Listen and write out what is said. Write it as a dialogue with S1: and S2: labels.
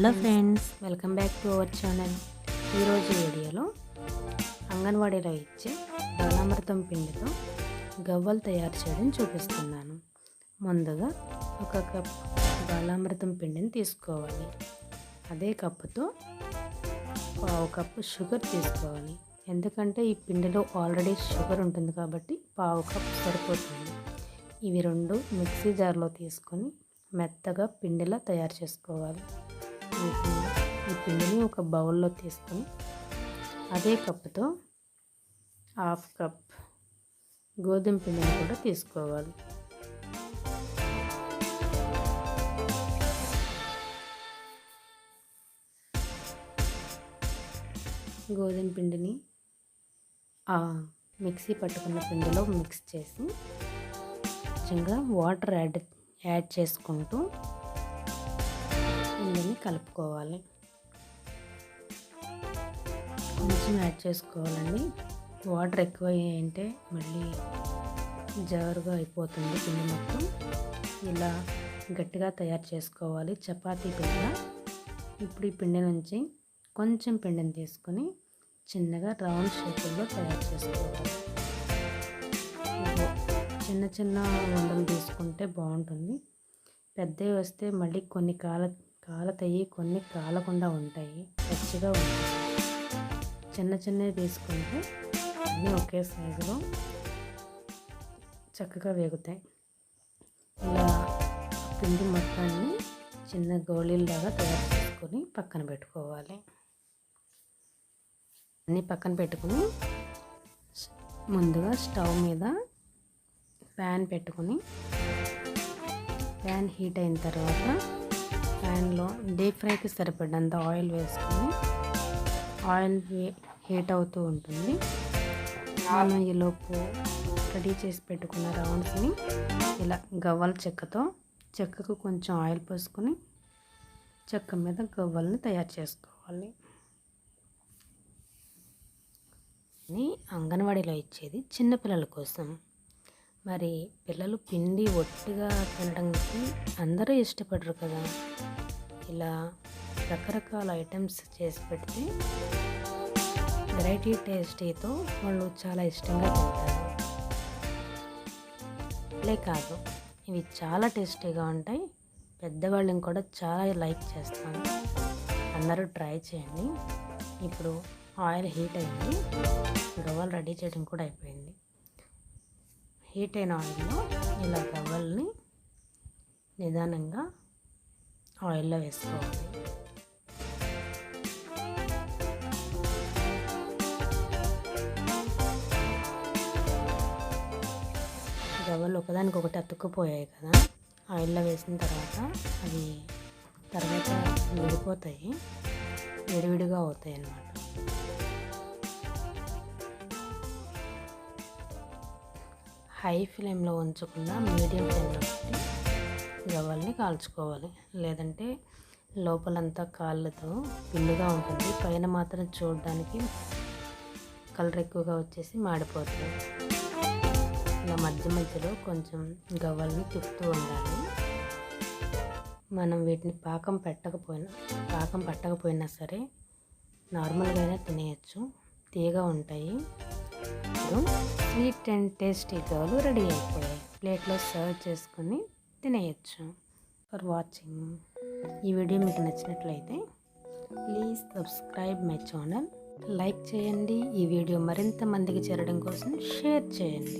S1: Hello friends welcome back to our channel ఈరోజు వీడియోలో అంగన్వాడీలో ఇచ్చే బాలామృతం పిండితో గవ్వలు తయారు చేయడం చూపిస్తున్నాను. ముందుగా ఒక కప్ బాలామృతం పిండిని తీసుకోవాలి. అదే కప్పుతో పావు కప్పు షుగర్ తీసుకోవాలి. ఎందుకంటే ఈ పిండిలో ఆల్రెడీ షుగర్ ఉంటుంది కాబట్టి పావు కప్ సరిపోతుంది. ఇవి రెండు మిక్సీ జార్లో తీసుకొని మెత్తగా పిండిలా తయారు చేసుకోవాలి. వీటిని ఈ పిండిని ఒక బౌల్లో తీసుకొని అదే కప్పుతో హాఫ్ కప్ గోధుమ పిండిని కూడా తీసుకోవాలి. గోధుమ పిండిని మిక్సీ పట్టుకున్న పిండిలో మిక్స్ చేసి ముఖ్యంగా వాటర్ యాడ్ యాడ్ చేసుకుంటూ పిండిని కలుపుకోవాలి. కొంచెం యాడ్ చేసుకోవాలండి. వాటర్ ఎక్కువ అయ్యాయంటే మళ్ళీ జారుగా అయిపోతుంది పిండి మొత్తం. ఇలా గట్టిగా తయారు చేసుకోవాలి. చపాతీ పిండి ఇప్పుడు ఈ పిండి నుంచి కొంచెం పిండిని తీసుకొని చిన్నగా రౌండ్ షేపుల్లో తయారు చేసుకోవాలి. చిన్న చిన్న వండలు తీసుకుంటే బాగుంటుంది. పెద్దవి వస్తే మళ్ళీ కొన్ని కాల కాలతాయి కొన్ని కాలకుండా ఉంటాయి. పచ్చిగా ఉంటాయి. చిన్న చిన్నవి తీసుకుంటే అన్నీ ఒకే సైజులో చక్కగా వేగుతాయి. ఇలా పిండి మొత్తాన్ని చిన్న గోళీల్లాగా తయారు చేసుకొని పక్కన పెట్టుకోవాలి. అన్నీ పక్కన పెట్టుకుని ముందుగా స్టవ్ మీద ప్యాన్ పెట్టుకుని ప్యాన్ హీట్ అయిన తర్వాత ప్యాన్లో డీప్ ఫ్రైకి సరిపడినంత ఆయిల్ వేసుకొని ఆయిల్ హీట్ అవుతూ ఉంటుంది. మనం ఈలోపు రెడీ చేసి పెట్టుకున్న రౌండ్స్ని ఇలా గవ్వల చెక్కతో చెక్కకు కొంచెం ఆయిల్ పోసుకొని చెక్క మీద గవ్వల్ని తయారు చేసుకోవాలి. అంగన్వాడీలో ఇచ్చేది చిన్నపిల్లల కోసం. మరి పిల్లలు పిండి ఒట్టిగా తినడానికి అందరూ ఇష్టపడరు కదా. ఇలా రకరకాల ఐటమ్స్ చేసి పెడితే వెరైటీ టేస్టీతో వాళ్ళు చాలా ఇష్టంగా తింటారు. లే కాదు ఇవి చాలా టేస్టీగా ఉంటాయి. పెద్దవాళ్ళని కూడా చాలా లైక్ చేస్తాను. అందరూ ట్రై చేయండి. ఇప్పుడు ఆయిల్ హీట్ అయింది. గవ్వలు రెడీ చేయడం కూడా అయిపోయింది. హీట్ అయిన ఆయిల్లో ఇలా గవ్వల్ని నిదానంగా ఆయిల్లో వేసుకోవాలి. గవ్వలు ఒకదానికి ఒకటి అతుక్కుపోయాయి కదా ఆయిల్లో వేసిన తర్వాత అవి తర్వాత విడిపోతాయి విడివిడిగా అవుతాయి అన్నమాట హై ఫ్లేమ్లో ఉంచకుండా మీడియం ఫ్లేమ్లో పెట్టి గవ్వల్ని కాల్చుకోవాలి. లేదంటే లోపలంతా కాళ్ళతో పిల్లుగా ఉంటుంది. పైన మాత్రం చూడడానికి కలర్ ఎక్కువగా వచ్చేసి మాడిపోతుంది. ఇలా మధ్య మధ్యలో కొంచెం గవ్వల్ని తిప్పుతూ ఉండాలి. మనం వీటిని పాకం పెట్టకపోయినా పాకం పట్టకపోయినా సరే నార్మల్గానే తినేయచ్చు. తీగ ఉంటాయి. ఇప్పుడు స్వీట్ అండ్ టేస్టీ గోలు రెడీ అయిపోయాయి. ప్లేట్లో సర్వ్ చేసుకొని తినేయచ్చు. ఫర్ వాచింగ్ ఈ వీడియో మీకు నచ్చినట్లయితే please subscribe my channel like చేయండి. ఈ వీడియో మరింత మందికి చేరడం కోసం షేర్ చేయండి.